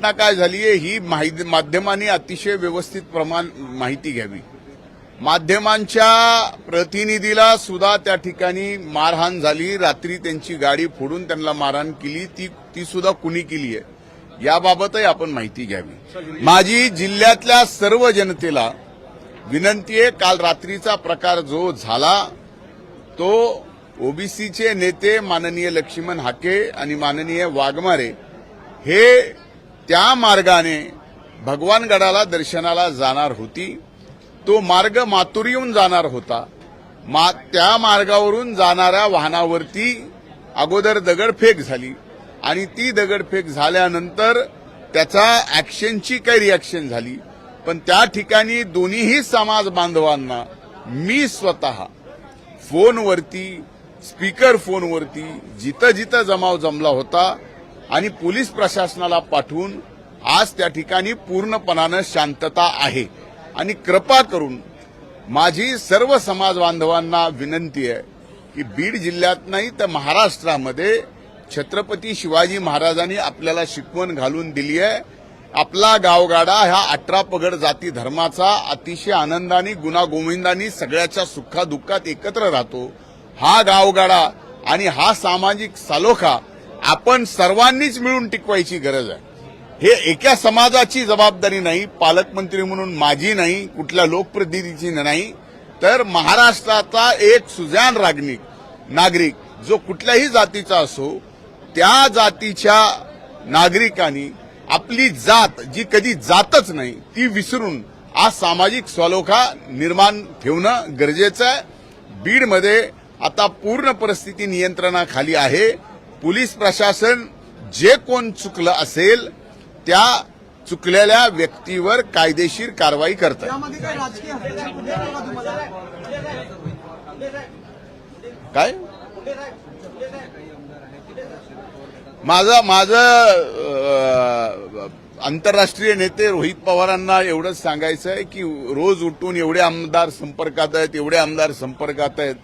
घटना काय झाली आहे ही माहिती माध्यमांनी अतिशय व्यवस्थित प्रमाण माहिती घ्यावी. माध्यमांच्या प्रतिनिधीला सुद्धा त्या ठिकाणी मारहाण झाली. रात्री त्यांची गाडी फोडून त्यांना मारहाण केली. ती ती सुद्धा कुणी केली आहे याबाबतही आपण माहिती घ्यावी. माझी जिल्ह्यातल्या सर्व जनतेला विनंती आहे काल रात्रीचा प्रकार जो झाला तो ओबीसीचे नेते माननीय लक्ष्मण हाके आणि माननीय वाघमारे हे त्या मार्गाने भगवानगडाला दर्शनाला जाणार होती. तो मार्ग मातुरीहून जाणार होता. मा त्या मार्गावरून जाणाऱ्या वाहनावरती अगोदर दगडफेक झाली आणि ती दगडफेक झाल्यानंतर त्याचा ऍक्शनची काही रिॲक्शन झाली. पण त्या ठिकाणी दोन्हीही समाज बांधवांना मी स्वतः फोनवरती स्पीकर फोनवरती जिथं जिथं जमाव जमला होता आणि पोलीस प्रशासनाला पाठवून आज त्या ठिकाणी पूर्णपणानं शांतता आहे. आणि कृपा करून माझी सर्व समाज बांधवांना विनंती आहे की बीड जिल्ह्यात नाही तर महाराष्ट्रामध्ये छत्रपती शिवाजी महाराजांनी आपल्याला शिकवण घालून दिली आहे. आपला गावगाडा ह्या अठरा पगड जाती धर्माचा अतिशय आनंदाने गुणागोविंदानी सगळ्याच्या सुखादुःखात एकत्र राहतो. हा गावगाडा आणि हा सामाजिक सालोखा आपण सर्वांनीच मिळून टिकवायची गरज आहे. हे एका समाजाची जबाबदारी नाही पालकमंत्री म्हणून माझी नाही कुठल्या लोकप्रतिनिधीची नाही. तर महाराष्ट्राचा एक सुजान रागनिक नागरिक जो कुठल्याही जातीचा असो त्या जातीच्या नागरिकांनी आपली जात जी कधी जातच नाही ती विसरून आज सामाजिक स्वालोखा निर्माण ठेवणं गरजेचं आहे. बीडमध्ये आता पूर्ण परिस्थिती नियंत्रणाखाली आहे. पोलीस प्रशासन जे कोण चुकलं असेल त्या चुकलेल्या व्यक्तीवर कायदेशीर कारवाई करतात यामध्ये काही राजकीय हस्तक्षेप दिसतो का तुम्हाला? काय? माझं माझं आंतरराष्ट्रीय नेते रोहित पवारांना एवढंच सांगायचं आहे की रोज उठून एवढे आमदार संपर्कात आहेत एवढे आमदार संपर्कात आहेत.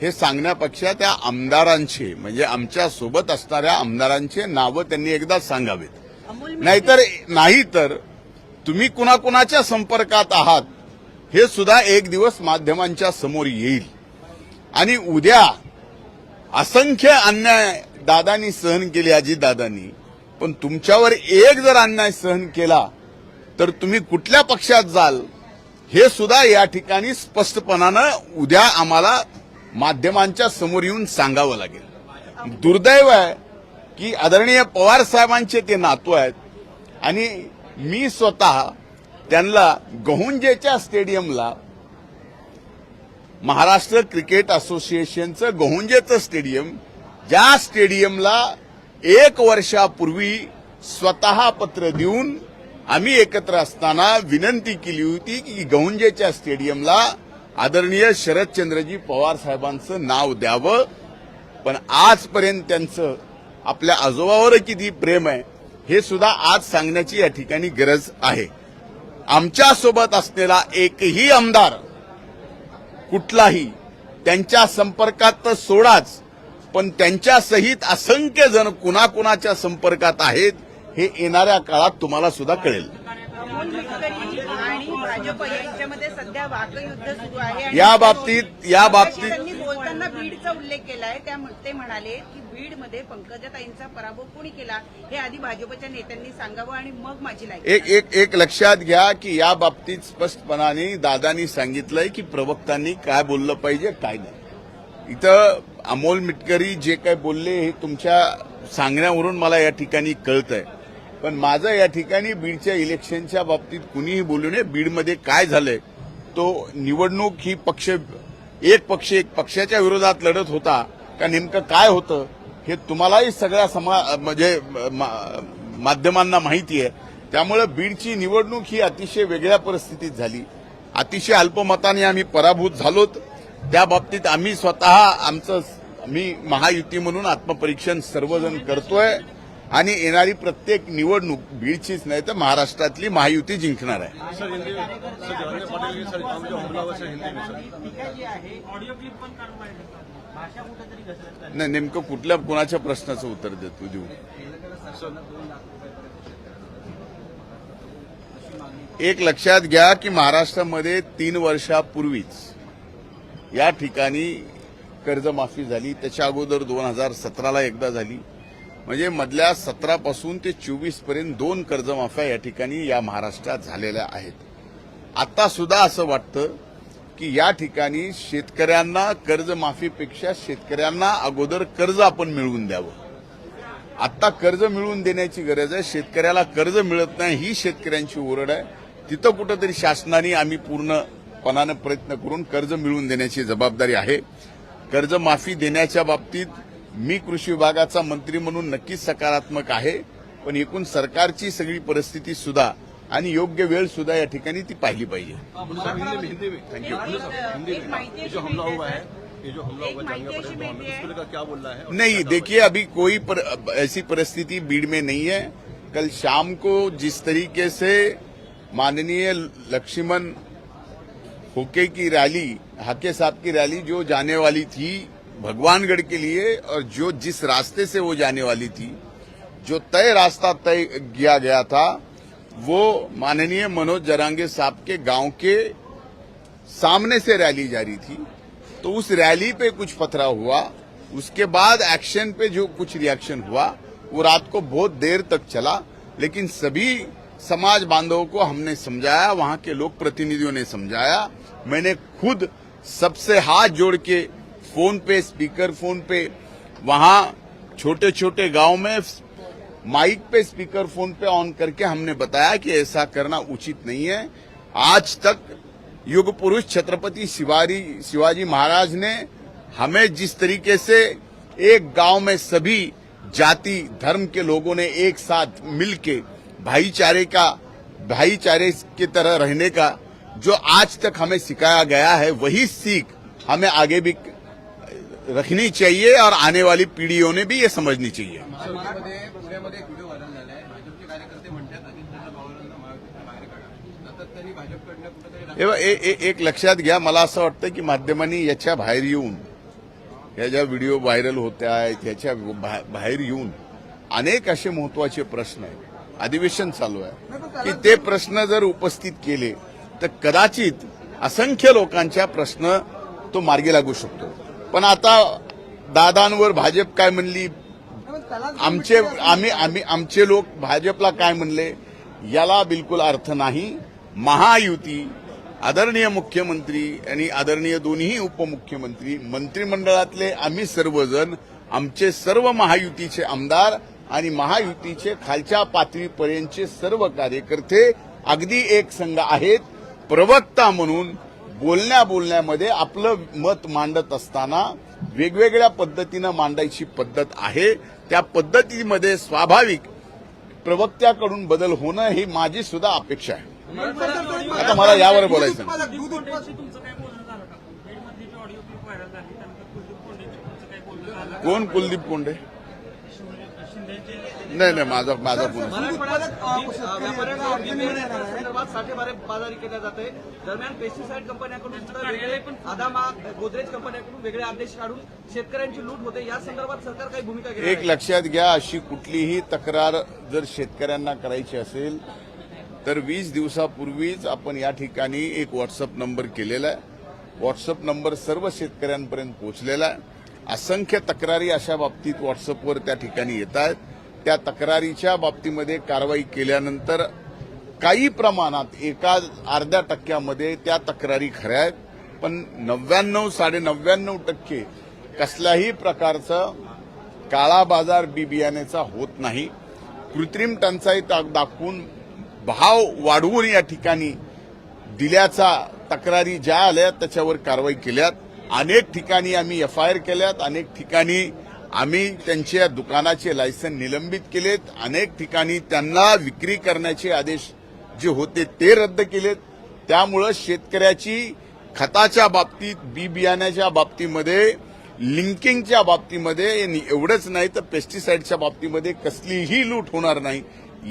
हे सांगण्यापेक्षा त्या आमदारांचे म्हणजे आमच्यासोबत असणाऱ्या आमदारांचे नावं त्यांनी एकदा सांगावेत. नाहीतर नाही तर तुम्ही कुणाकुणाच्या संपर्कात आहात हे सुद्धा एक दिवस माध्यमांच्या समोर येईल. आणि उद्या असंख्य अन्याय दादानी सहन केले अजित दादानी पण तुमच्यावर एक जर अन्याय सहन केला तर तुम्ही कुठल्या पक्षात जाल हे सुद्धा या ठिकाणी स्पष्टपणानं उद्या आम्हाला माध्यमांच्या समोर येऊन सांगावं लागेल. दुर्दैव आहे की आदरणीय पवार साहेबांचे ते नातू आहेत आणि मी स्वतः त्यांना गहुंजेच्या स्टेडियमला महाराष्ट्र क्रिकेट असोसिएशनचं गहुंजेचं स्टेडियम ज्या स्टेडियमला एक वर्षापूर्वी स्वतः पत्र देऊन आम्ही एकत्र असताना विनंती केली होती की गहुंजेच्या स्टेडियमला आदरणीय शरदचंद्रजी पवार साहेबांचं नाव द्यावं. पण आजपर्यंत त्यांचं आपल्या आजोबावर किती प्रेम आहे हे सुद्धा आज सांगण्याची या ठिकाणी गरज आहे. आमच्यासोबत असलेला एकही आमदार कुठलाही त्यांच्या संपर्कात तर सोडाच पण त्यांच्या सहित असंख्य जण कुणाकुणाच्या संपर्कात आहेत हे येणाऱ्या काळात तुम्हाला सुद्धा कळेल. भाजप यांच्यामध्ये सध्या वाकयुद्ध सुरू आहे या बाबतीत- या बाबतीत- त्यांनी बोलताना बीडचा उल्लेख केलाय. त्या ते म्हणाले की बीडमध्ये पंकजाताईंचा पराभव कोणी केला हे आधी भाजपच्या नेत्यांनी सांगावं आणि मग माझी लाईक एक एक एक लक्षात घ्या की या बाबतीत स्पष्टपणाने दादानी सांगितलंय की प्रवक्तांनी काय बोललं पाहिजे काय नाही. इथं अमोल मिटकरी जे काय बोलले हे तुमच्या सांगण्यावरून मला या ठिकाणी कळतंय. पण माझं या ठिकाणी बीडच्या इलेक्शनच्या बाबतीत कुणीही बोलू नये. बीडमध्ये काय झालंय तो निवडणूक ही पक्ष एक पक्ष एक पक्षाच्या विरोधात लढत होता का नेमकं काय होतं हे तुम्हालाही सगळ्या समा म्हणजे मा- माध्यमांना माहिती आहे. त्यामुळे बीडची निवडणूक ही अतिशय वेगळ्या परिस्थितीत झाली. अतिशय अल्पमताने आम्ही पराभूत झालोत. त्या बाबतीत आम्ही स्वतः आमचं मी महायुती म्हणून आत्मपरीक्षण सर्वजण करतोय. आणि येणारी प्रत्येक निवडणूक बीडचीच नाही तर महाराष्ट्रातली महायुती जिंकणार आहे. नाही नेमकं कुठल्या कुणाच्या प्रश्नाचं उत्तर देतो देऊ एक लक्षात घ्या की महाराष्ट्रामध्ये तीन वर्षापूर्वीच या ठिकाणी कर्जमाफी झाली. त्याच्या अगोदर दोन हजार सतराला एकदा झाली. म्हणजे मधल्या सतरापासून ते चोवीसपर्यंत दोन कर्जमाफ्या या ठिकाणी या महाराष्ट्रात झालेल्या आहेत. आता सुद्धा असं वाटतं की या ठिकाणी शेतकऱ्यांना कर्जमाफीपेक्षा शेतकऱ्यांना अगोदर कर्ज आपण मिळवून द्यावं. आता कर्ज मिळवून देण्याची गरज आहे. शेतकऱ्याला कर्ज मिळत नाही ही शेतकऱ्यांची ओरड आहे. तिथं कुठंतरी शासनाने आम्ही पूर्णपणानं प्रयत्न करून कर्ज मिळवून देण्याची जबाबदारी आहे. कर्जमाफी देण्याच्या बाबतीत मी कृषी विभागाचा मंत्री म्हणून नक्कीच सकारात्मक आहे पण एकूण सरकारची सगळी परिस्थिती सुद्धा आणि योग्य वेळ सुद्धा या ठिकाणी ती पाहिली पाहिजे. नहीं देखिए अभी कोई पर, ऐसी परिस्थिति भीड़ में नहीं है। कल शाम को जिस तरीके से माननीय लक्ष्मण होके की रैली हाके साहब की रैली जो जाने वाली थी भगवानगढ़ के लिए और जो जिस रास्ते से वो जाने वाली थी, जो तय रास्ता तय किया गया था, वो माननीय मनोज जरांगे साहब के गाँव के सामने से रैली जारी थी। तो उस रैली पे कुछ पथरा हुआ, उसके बाद एक्शन पे जो कुछ रिएक्शन हुआ, वो रात को बहुत देर तक चला, लेकिन सभी समाज बांधवों को हमने समझाया, वहाँ के लोक प्रतिनिधियों ने समझाया। मैंने खुद सबसे हाथ जोड़ के फ़ोन पे, स्पीकर फ़ोन पे, वहाँ छोटे छोटे गाँव में माइक पे, स्पीकर फ़ोन पे ऑन करके हमने बताया कि ऐसा करना उचित नहीं है। आज तक युग पुरुष छत्रपति शिवाजी शिवाजी महाराज ने हमें जिस तरीके से एक गाँव में सभी जाति, धर्म के लोगों ने एक साथ मिलके भाईचारे का, भाईचारे की तरह रहने का जो आज तक हमें सिखाया गया है, वही सीख हमें आगे भी रखनी चाहिए और आने वाली पीढ़ियों ने भी ये समझनी चाहिए। एक हे लक्षात घ्या. मला असं वाटतं की माध्यमांनी याच्या बाहेर येऊन या ज्या व्हिडिओ व्हायरल होत्या आहेत याच्या बाहेर येऊन अनेक असे महत्त्वाचे प्रश्न आहेत. अधिवेशन चालू आहे. की ते प्रश्न जर उपस्थित केले तर कदाचित असंख्य लोकांच्या प्रश्न तो मार्गी लागू शकतो. पण आता दादांवर भाजप काय म्हणली? आमचे आम्ही आम्ही आमचे लोक भाजपला काय म्हणले? याला बिलकुल अर्थ नाही. महायुती आदरणीय मुख्यमंत्री आणि आदरणीय दोन्ही उपमुख्यमंत्री मंत्रिमंडळातले आम्ही सर्वजण आमचे सर्व महायुतीचे आमदार आणि महायुतीचे खालच्या पातळीपर्यंतचे सर्व कार्यकर्ते अगदी एक संघ आहेत. प्रवक्ता म्हणून बोलण्या बोलण्यामध्ये आपलं मत मांडत असताना वेगवेगळ्या पद्धतीनं मांडायची पद्धत आहे. त्या पद्धतीमध्ये स्वाभाविक प्रवक्त्याकडून बदल होणं ही माझी सुद्धा अपेक्षा आहे. आता मला यावर बोलायचं कोण कुलदीप कोंडे? नाही नाही माझा माझा फोन उत्पादक अ, शेतकऱ्यांना अडचणी येणार आहे. संदर्भात साठेबारे बाजारी केल्या जाते दरम्यान पेस्टिसाइड कंपन्याकडून सुद्धा वेगळे आदामा गोदरेज कंपन्याकडून वेगळे आदेश काढून शेतकऱ्यांची लूट होते. या संदर्भात सरकार काही भूमिका घेणार एक लक्षात घ्या अशी कुठलीही तक्रार जर शेतकऱ्यांना करायची असेल तर वीस दिवसापूर्वीच आपण या ठिकाणी एक व्हॉट्सअप नंबर केलेला आहे. व्हॉट्सअप नंबर सर्व शेतकऱ्यांपर्यंत पोहोचलेला आहे. असंख्य तक्रारी अशा बाबतीत व्हॉट्सअपवर त्या ठिकाणी येत आहेत. त्या तक्रारीच्या बाबतीमध्ये कारवाई केल्यानंतर काही प्रमाणात एका अर्ध्या टक्क्यामध्ये त्या तक्रारी खऱ्या आहेत. पण नव्याण्णव साडे नव्याण्णव टक्के कसल्याही प्रकारचं काळा बाजार बी बियाण्याचा होत नाही. कृत्रिम टंचाई दाखवून भाव वाढवून या ठिकाणी दिल्याचा तक्रारी ज्या आल्या त्याच्यावर कारवाई केल्यात. अनेक ठिकाणी आम्ही एफ आय आर केल्यात अनेक ठिकाणी आम्ही त्यांच्या दुकानाचे लायसन निलंबित केलेत अनेक ठिकाणी त्यांना विक्री करण्याचे आदेश जे होते ते रद्द केलेत. त्यामुळं शेतकऱ्याची खताच्या बाबतीत बी बियाण्याच्या बाबतीमध्ये लिंकिंगच्या बाबतीमध्ये एवढंच नाही तर पेस्टिसाईडच्या बाबतीमध्ये कसलीही लूट होणार नाही.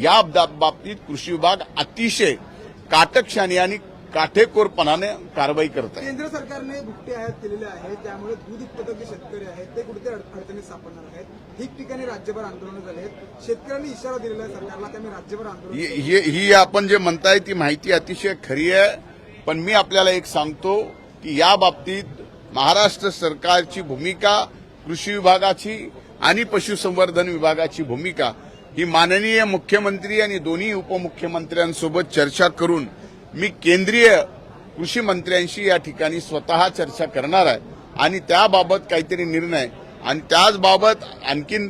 या बाबतीत कृषी विभाग अतिशय काटकशाने आणि काटेकोरपणाने कारवाई करत आहे. केंद्र सरकारने भुकटे आयात केलेले आहेत त्यामुळे दूध उत्पादक जे शेतकरी आहेत ते अड- अडचणीत सापडणार आहेत. ठिकठिकाणी राज्यभर आंदोलन झाले आहेत. शेतकऱ्यांनी इशारा दिलेला आहे सरकारला त्यामुळे राज्यभर आंदोलन ही ही- ही आपण जे म्हणताय ती माहिती अतिशय खरी आहे. पण मी आपल्याला एक सांगतो की या बाबतीत महाराष्ट्र सरकारची भूमिका कृषी विभागाची आणि पशुसंवर्धन विभागाची भूमिका ही माननीय मुख्यमंत्री आणि दोन्ही उपमुख्यमंत्र्यांसोबत चर्चा करून मी केंद्रीय कृषी मंत्र्यांशी या ठिकाणी स्वतः चर्चा करणार आहे. आणि त्याबाबत काहीतरी निर्णय. आणि त्याचबाबत आणखीन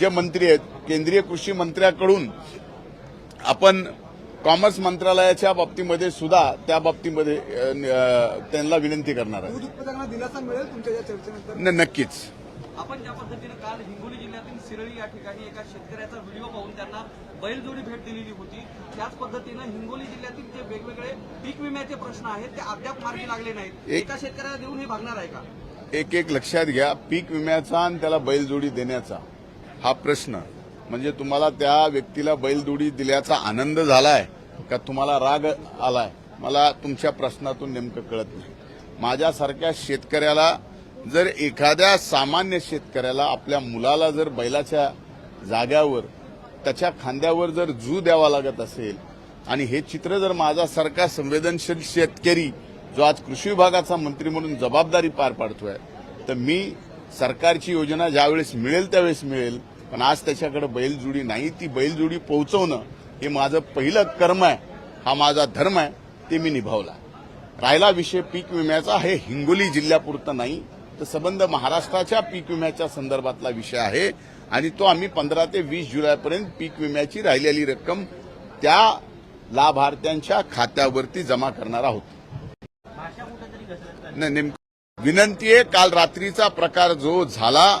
जे मंत्री आहेत केंद्रीय कृषी मंत्र्याकडून आपण कॉमर्स मंत्रालयाच्या बाबतीमध्ये सुद्धा त्या बाबतीमध्ये त्यांना विनंती करणार आहे. दूध उत्पादकांना दिलासा मिळेल तुमच्या या चर्चेनंतर? न- नक्कीच. आपण ज्या पद्धतीने काल हिंगोली जिल्ह्यातील सिरळी या ठिकाणी एका शेतकऱ्याचा व्हिडिओ पाहून त्यांना बैलजोडी भेट दिलेली होती. त्याच पद्धतीनं हिंगोली जिल्ह्यातील जे वेगवेगळे पीक विम्याचे प्रश्न आहेत ते अद्याप मार्गी लागले नाहीत. एक- शेतकऱ्याला देऊन हे भागणार आहे का? एक एक लक्षात घ्या पीक विम्याचा आणि त्याला बैलजोडी देण्याचा हा प्रश्न. म्हणजे तुम्हाला त्या व्यक्तीला बैलजोडी दिल्याचा आनंद झालाय का तुम्हाला राग आलाय? मला तुमच्या प्रश्नातून नेमकं कळत नाही. माझ्यासारख्या शेतकऱ्याला जर एखाद्या सामान्य शेतकऱ्याला आपल्या मुलाला जर बैलाच्या जाग्यावर त्याच्या खांद्यावर जर जू द्यावा लागत असेल आणि हे चित्र जर माझ्यासारखा संवेदनशील शेतकरी जो आज कृषी विभागाचा मंत्री म्हणून जबाबदारी पार पाडतोय तर मी सरकारची योजना ज्यावेळेस मिळेल त्यावेळेस मिळेल पण आज त्याच्याकडे बैलजोडी नाही ती बैलजोडी पोहोचवणं हे माझं पहिलं कर्म आहे हा माझा धर्म आहे ते मी निभावला. राहिला विषय पीक विम्याचा हे हिंगोली जिल्ह्यापुरतं नाही तर संबंध महाराष्ट्राच्या पीक विम्याच्या संदर्भातला विषय आहे. आणि तो आम्ही पंधरा ते वीस जुलैपर्यंत पीक विम्याची राहिलेली रक्कम त्या लाभार्थ्यांच्या खात्यावरती जमा करणार आहोत. नाही नेमकं विनंती आहे काल रात्रीचा प्रकार जो झाला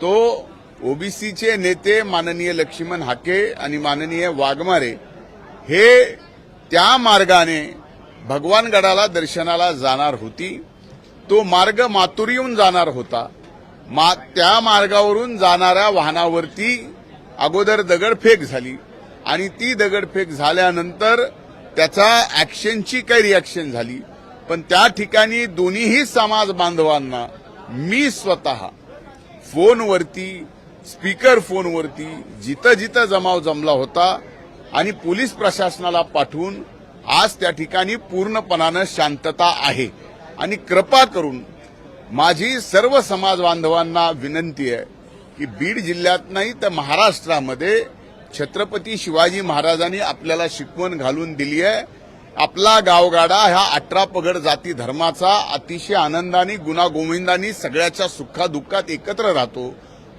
तो ओबीसीचे नेते माननीय लक्ष्मण हाके आणि माननीय वाघमारे हे त्या मार्गाने भगवानगडाला दर्शनाला जाणार होती. तो मार्ग मातुरीहून जाणार होता. मा त्या मार्गावरून जाणाऱ्या वाहनावरती अगोदर दगडफेक झाली. आणि ती दगडफेक झाल्यानंतर त्याचा ऍक्शनची काही रिॲक्शन झाली. पण त्या ठिकाणी दोन्हीही समाज बांधवांना मी स्वतः फोनवरती स्पीकर फोनवरती जिथं जिथं जमाव जमला होता आणि पोलीस प्रशासनाला पाठवून आज त्या ठिकाणी पूर्णपणानं शांतता आहे. आणि कृपा करून माझी सर्व समाज बांधवांना विनंती आहे की बीड जिल्ह्यात नाही तर महाराष्ट्रामध्ये छत्रपती शिवाजी महाराजांनी आपल्याला शिकवण घालून दिली आहे. आपला गावगाडा ह्या अठरा पगड जाती धर्माचा अतिशय आनंदाने गुणागोविंदाने सगळ्याच्या सुखादुःखात एकत्र राहतो.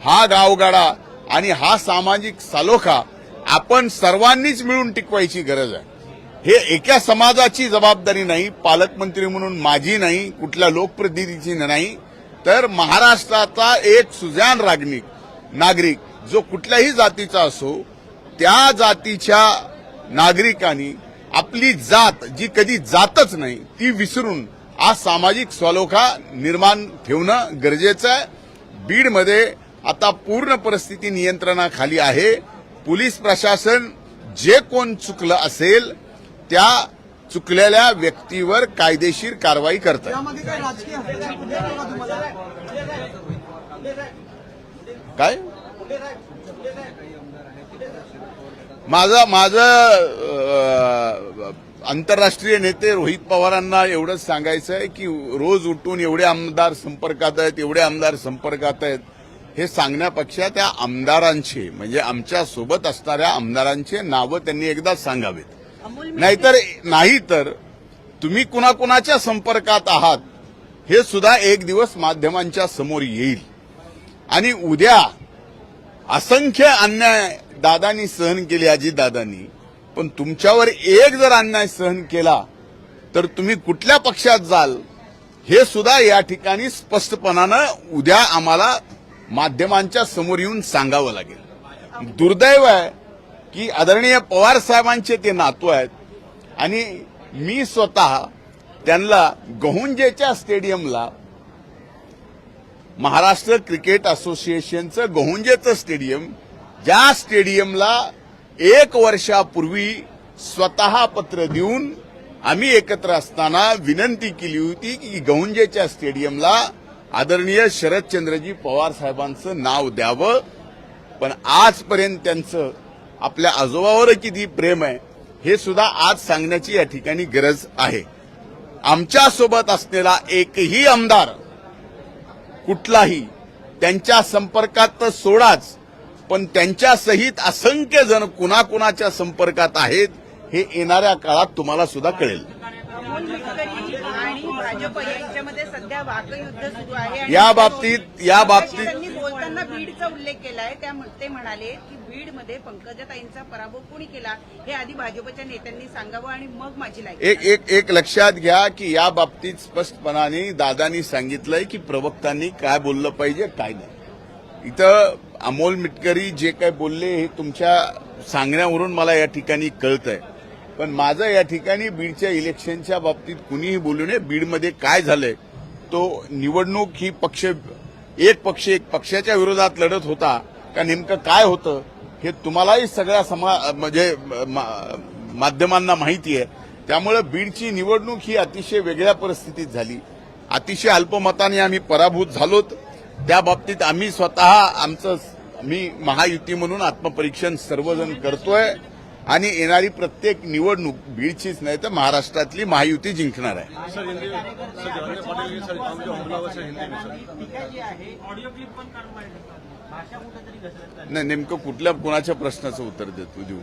हा गावगाडा आणि हा सामाजिक सालोखा आपण सर्वांनीच मिळून टिकवायची गरज आहे. हे एका समाजाची जबाबदारी नाही पालकमंत्री म्हणून माझी नाही कुठल्या लोकप्रतिनिधीची नाही तर महाराष्ट्राचा एक सुजान रागनिक नागरिक जो कुठल्याही जातीचा असो त्या जातीच्या नागरिकांनी आपली जात जी कधी जातच नाही ती विसरून आज सामाजिक स्वलोखा निर्माण ठेवणं गरजेचं आहे. बीडमध्ये आता पूर्ण परिस्थिती नियंत्रणाखाली आहे. पोलीस प्रशासन जे कोण चुकलं असेल त्या चुकलेल्या व्यक्तीवर कायदेशीर कारवाई करतात काय माझं माझं आंतरराष्ट्रीय नेते रोहित पवारांना एवढंच सांगायचं आहे की रोज उठून एवढे आमदार संपर्कात आहेत एवढे आमदार संपर्कात आहेत हे सांगण्यापेक्षा त्या आमदारांचे म्हणजे आमच्यासोबत असणाऱ्या आमदारांचे नावं त्यांनी एकदा सांगावेत. नाहीतर नाही तर तुम्ही कुणाकुणाच्या संपर्कात आहात हे सुद्धा एक दिवस माध्यमांच्या समोर येईल. आणि उद्या असंख्य अन्याय दादानी सहन केले अजित दादांनी. पण तुमच्यावर एक जर अन्याय सहन केला तर तुम्ही कुठल्या पक्षात जाल हे सुद्धा या ठिकाणी स्पष्टपणानं उद्या आम्हाला माध्यमांच्या समोर येऊन सांगावं लागेल. दुर्दैव आहे की आदरणीय पवार साहेबांचे ते नातू आहेत. आणि मी स्वतः त्यांना गहुंजेच्या स्टेडियमला महाराष्ट्र क्रिकेट असोसिएशनचं गहुंजेचं स्टेडियम ज्या स्टेडियमला एक वर्षापूर्वी स्वतः पत्र देऊन आम्ही एकत्र असताना विनंती केली होती की गहुंजेच्या स्टेडियमला आदरणीय शरदचंद्रजी पवार साहेबांचं नाव द्यावं. पण आजपर्यंत त्यांचं आपल्या आजोबावर किती प्रेम आहे हे सुद्धा आज सांगण्याची या ठिकाणी गरज आहे. आमच्यासोबत असलेला एकही आमदार कुठलाही त्यांच्या संपर्कात तर सोडाच पण त्यांच्या सहित असंख्य जण कुणाकुणाच्या संपर्कात आहेत हे येणाऱ्या काळात तुम्हाला सुद्धा कळेल. आणि भाजप यांच्यामध्ये सध्या वाकयुद्ध सुरू आहे या बाबतीत- या बाबतीत- त्यांनी बोलताना बीडचा उल्लेख केलाय त्या ते म्हणाले की बीडमध्ये पंकजाताईंचा पराभव कोणी केला हे आधी भाजपच्या नेत्यांनी सांगावं आणि मग माझी लायकी. एक एक एक लक्षात घ्या की या बाबतीत स्पष्टपणाने दादानी सांगितलंय की प्रवक्तांनी काय बोललं पाहिजे काय नाही. इथं अमोल मिटकरी जे काय बोलले हे तुमच्या सांगण्यावरून मला या ठिकाणी कळतंय. पण माझं या ठिकाणी बीडच्या इलेक्शनच्या बाबतीत कुणीही बोलू नये. बीडमध्ये काय झालंय तो निवडणूक ही पक्ष एक पक्ष एक पक्षाच्या विरोधात लढत होता का नेमकं काय होतं हे तुम्हालाही सगळ्या समा म्हणजे मा- माध्यमांना माहिती आहे. त्यामुळे बीडची निवडणूक ही अतिशय वेगळ्या परिस्थितीत झाली. अतिशय अल्पमताने आम्ही पराभूत झालोत. त्या बाबतीत आम्ही स्वतः आमचं मी महायुती म्हणून आत्मपरीक्षण सर्वजण करतोय. आणि येणारी प्रत्येक निवडणूक बीडचीच नाही तर महाराष्ट्रातली महायुती जिंकणार आहे. Sir Hindi sir Jawahar Patil sir हम जो हमलावर सर हिंदी में सर. ऑडिओ क्लिप पण काढून पाहिजे भाषा कुठेतरी घसरत नाही नेमकं कुठल्या कुणाच्या प्रश्नाचं उत्तर देतो देऊ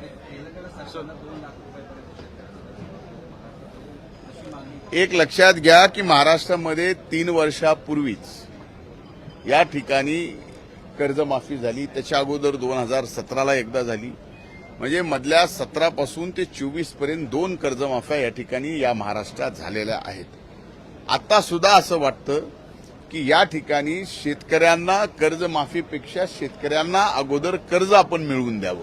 एक लक्षात घ्या की महाराष्ट्रामध्ये तीन वर्षापूर्वीच या ठिकाणी कर्जमाफी झाली. त्याच्या अगोदर दोन हजार सतराला एकदा झाली. म्हणजे मधल्या सतरापासून ते चोवीसपर्यंत दोन कर्जमाफ्या या ठिकाणी या महाराष्ट्रात झालेल्या आहेत. आता सुद्धा असं वाटतं की या ठिकाणी शेतकऱ्यांना कर्जमाफीपेक्षा शेतकऱ्यांना अगोदर कर्ज आपण मिळवून द्यावं.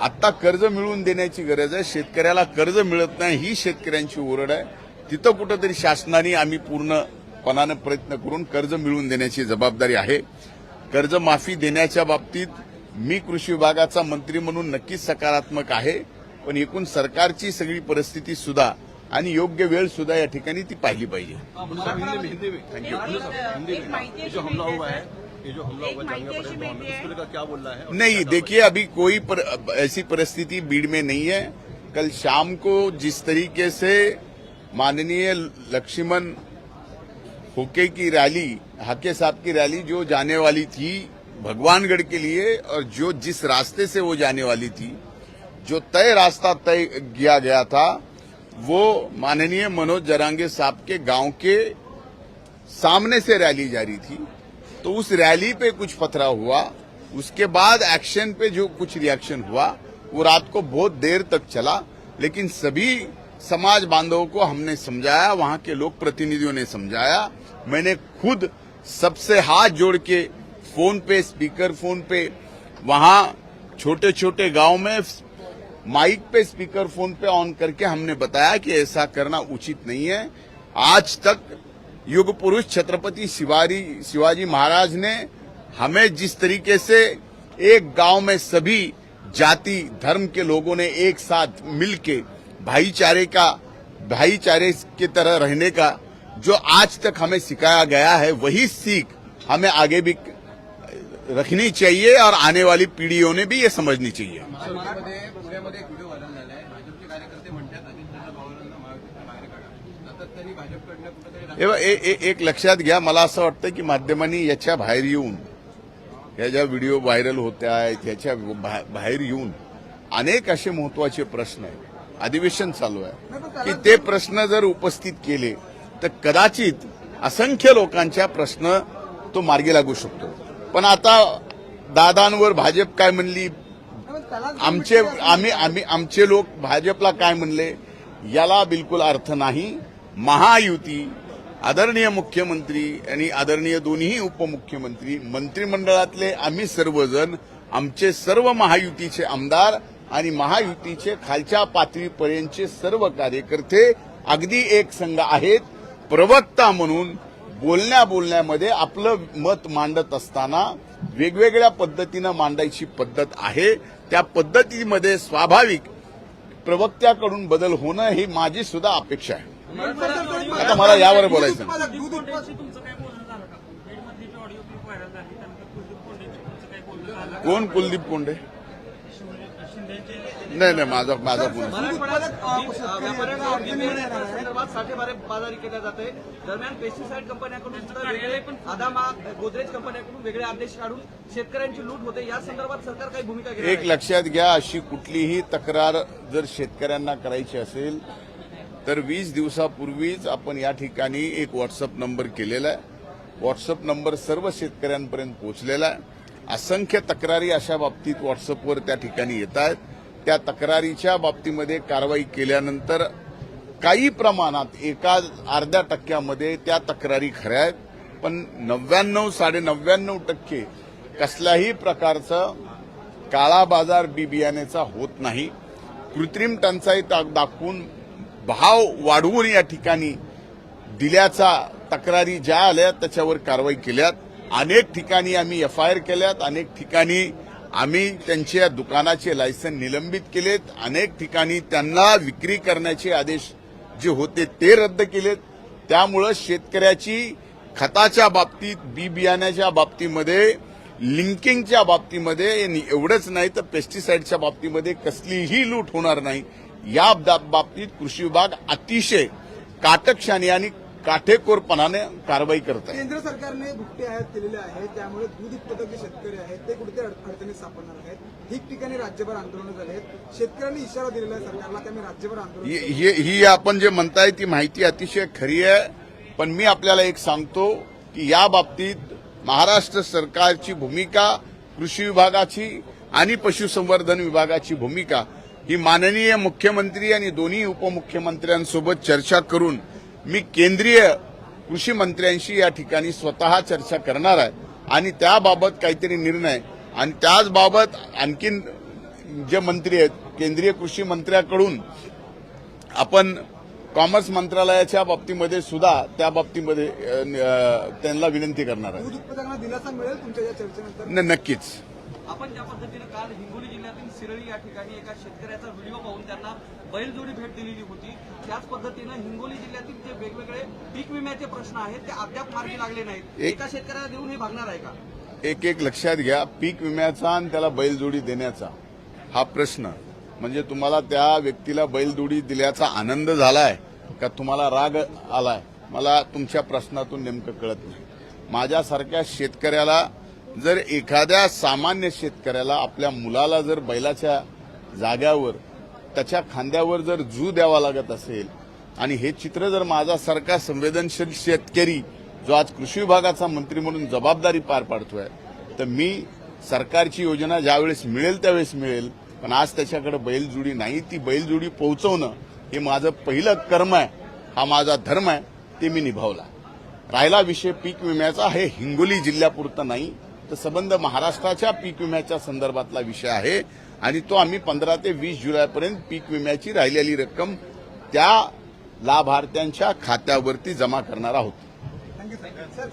आता कर्ज मिळवून देण्याची गरज आहे. शेतकऱ्याला कर्ज मिळत नाही ही शेतकऱ्यांची ओरड आहे. तिथं कुठंतरी शासनाने आम्ही पूर्णपणानं प्रयत्न करून कर्ज मिळवून देण्याची जबाबदारी आहे. कर्जमाफी देण्याच्या बाबतीत मी कृषी विभागाचा मंत्री म्हणून नक्कीच सकारात्मक आहे पण एकूण सरकारची सगळी परिस्थिती सुद्धा आणि योग्य वेळ सुद्धा या ठिकाणी ती पाहिली पाहिजे. नहीं देखिए अभी कोई पर, ऐसी परिस्थिति बीड़ में नहीं है। कल शाम को जिस तरीके से माननीय लक्ष्मण हुके की रैली हाके साहब की रैली जो जाने वाली थी भगवानगढ़ के लिए और जो जिस रास्ते से वो जाने वाली थी, जो तय रास्ता तय किया गया था, वो माननीय मनोज जरांगे साहब के गाँव के सामने से रैली जारी थी। तो उस रैली पे कुछ पथरा हुआ, उसके बाद एक्शन पे जो कुछ रिएक्शन हुआ, वो रात को बहुत देर तक चला, लेकिन सभी समाज बांधवों को हमने समझाया, वहाँ के लोक प्रतिनिधियों ने समझाया। मैंने खुद सबसे हाथ जोड़ के फ़ोन पे, स्पीकर फ़ोन पे, वहाँ छोटे छोटे गाँव में माइक पे, स्पीकर फ़ोन पे ऑन करके हमने बताया कि ऐसा करना उचित नहीं है। आज तक युग पुरुष छत्रपति शिवाजी शिवाजी महाराज ने हमें जिस तरीके से एक गाँव में सभी जाति, धर्म के लोगों ने एक साथ मिलके भाईचारे का, भाईचारे की तरह रहने का जो आज तक हमें सिखाया गया है, वही सीख हमें आगे भी रखनी चाहिए और आने वाली पीढ़ियों ने भी ये समझनी चाहिए। एक हे लक्षात घ्या मला असं वाटतं की माध्यमांनी याच्या बाहेर येऊन या ज्या व्हिडिओ व्हायरल होत्या आहेत याच्या बाहेर येऊन अनेक असे महत्त्वाचे प्रश्न आहेत. अधिवेशन चालू आहे. की ते प्रश्न जर उपस्थित केले तर कदाचित असंख्य लोकांच्या प्रश्न तो मार्गी लागू शकतो. पण आता दादांवर भाजप काय म्हणली? आमचे आम्ही आम्ही आमचे लोक भाजपला काय म्हणले? याला बिलकुल अर्थ नाही. महायुती आदरणीय मुख्यमंत्री आणि आदरणीय दोन्ही उपमुख्यमंत्री मंत्रिमंडळातले आम्ही सर्वजण आमचे सर्व महायुतीचे आमदार आणि महायुतीचे खालच्या पातळीपर्यंतचे सर्व कार्यकर्ते अगदी एक संघ आहेत. प्रवक्ता म्हणून बोलण्या बोलण्यामध्ये आपलं मत मांडत असताना वेगवेगळ्या पद्धतीनं मांडायची पद्धत आहे. त्या पद्धतीमध्ये स्वाभाविक प्रवक्त्याकडून बदल होणं ही माझी सुद्धा अपेक्षा आहे. आता मला यावर बोलायचं? कोण कुलदीप कोंडे नाही नाही माझा माझा बाजारी केल्या जाते दरम्यान पेस्टिसाइड कंपन्यांकडून सुद्धा वेगळे आदामा गोदरेज कंपन्यांकडून वेगळे आदेश काढून शेतकऱ्यांची लूट होते. या संदर्भात सरकार काही भूमिका घेणार एक? लक्षात घ्या अशी कुठलीही तक्रार जर शेतकऱ्यांना करायची असेल तर वीस दिवसापूर्वीच आपण या ठिकाणी एक व्हॉट्सअप नंबर केलेला आहे. व्हॉट्सअप नंबर सर्व शेतकऱ्यांपर्यंत पोहोचलेला आहे. असंख्य तक्रारी अशा बाबतीत व्हॉट्सअपवर त्या ठिकाणी येत आहेत. त्या तक्रारीच्या बाबतीमध्ये कारवाई केल्यानंतर काही प्रमाणात एका अर्ध्या टक्क्यामध्ये त्या तक्रारी खऱ्या आहेत. पण नव्याण्णव साडे नव्याण्णव टक्के कसल्याही प्रकारचं काळा बाजार बी बियाण्याचा होत नाही. कृत्रिम टंचाई दाखवून भाव वाढवून या ठिकाणी दिल्याचा तक्रारी ज्या आल्या त्याच्यावर कारवाई केल्यात. अनेक ठिकाणी आम्ही एफ आय आर केल्यात अनेक ठिकाणी आम्ही त्यांच्या दुकानाचे लायसन निलंबित केलेत अनेक ठिकाणी त्यांना विक्री करण्याचे आदेश जे होते ते रद्द केलेत. त्यामुळं शेतकऱ्याची खताच्या बाबतीत बी बियाण्याच्या बाबतीमध्ये लिंकिंगच्या बाबतीमध्ये एवढंच नाही तर पेस्टिसाईडच्या बाबतीमध्ये कसलीही लूट होणार नाही. या बाबतीत कृषी विभाग अतिशय काटकशाने आणि काटेकोरपणाने कारवाई करत आहे. केंद्र सरकारने भुकटे आयात केलेले आहेत त्यामुळे दूध उत्पादक जे शेतकरी आहेत ते अड- अडचणीत सापडणार आहेत. ठिकठिकाणी राज्यभर आंदोलनं झाले आहेत. शेतकऱ्यांनी इशारा दिलेला आहे सरकारला आम्ही राज्यभर आंदोलन ही ही- ही आपण जे म्हणताय ती माहिती अतिशय खरी आहे. पण मी आपल्याला एक सांगतो की या बाबतीत महाराष्ट्र सरकारची भूमिका कृषी विभागाची आणि पशुसंवर्धन विभागाची भूमिका ही माननीय मुख्यमंत्री आणि दोन्ही उपमुख्यमंत्र्यांसोबत चर्चा करून मी केंद्रीय कृषी मंत्र्यांशी या ठिकाणी स्वतः चर्चा करणार आहे. आणि त्याबाबत काहीतरी निर्णय. आणि त्याचबाबत आणखीन जे मंत्री आहेत केंद्रीय कृषी मंत्र्याकडून आपण कॉमर्स मंत्रालयाच्या बाबतीमध्ये सुद्धा त्या बाबतीमध्ये त्यांना विनंती करणार आहे. दूध उत्पादकांना दिलासा मिळेल तुमच्या या चर्चेनंतर? न- नक्कीच. आपण ज्या पद्धतीनं काल हिंगोली जिल्ह्यातील सिरळी या ठिकाणी एका शेतकऱ्याचा व्हिडिओ पाहून त्यांना बैलजोडी भेट दिलेली होती. त्याच पद्धतीनं हिंगोली जिल्ह्यातील जे वेगवेगळे पीक विम्याचे प्रश्न आहेत ते अद्याप मार्गी लागले नाहीत. एक- शेतकऱ्याला देऊन हे भागणार आहे का? एक एक लक्षात घ्या पीक विम्याचा आणि त्याला बैलजोडी देण्याचा हा प्रश्न. म्हणजे तुम्हाला त्या व्यक्तीला बैलजोडी दिल्याचा आनंद झालाय का तुम्हाला राग आलाय? मला तुमच्या प्रश्नातून नेमकं कळत नाही. माझ्यासारख्या शेतकऱ्याला जर एखाद्या सामान्य शेतकऱ्याला आपल्या मुलाला जर बैलाच्या जाग्यावर त्याच्या खांद्यावर जर जू द्यावा लागत असेल आणि हे चित्र जर माझ्यासारखा संवेदनशील शेतकरी जो आज कृषी विभागाचा मंत्री म्हणून जबाबदारी पार पाडतोय तर मी सरकारची योजना ज्यावेळेस मिळेल त्यावेळेस मिळेल पण आज त्याच्याकडे बैलजोडी नाही ती बैलजोडी पोहोचवणं हे माझं पहिलं कर्म आहे हा माझा धर्म आहे ते मी निभावला. राहिला विषय पीक विम्याचा हे हिंगोली जिल्ह्यापुरतं नाही तर संबंध महाराष्ट्राच्या पीक विम्याच्या संदर्भातला विषय आहे. आणि तो आम्ही पंधरा ते वीस जुलैपर्यंत पीक विम्याची राहिलेली रक्कम त्या लाभार्थ्यांच्या खात्यावरती जमा करणार आहोत. सर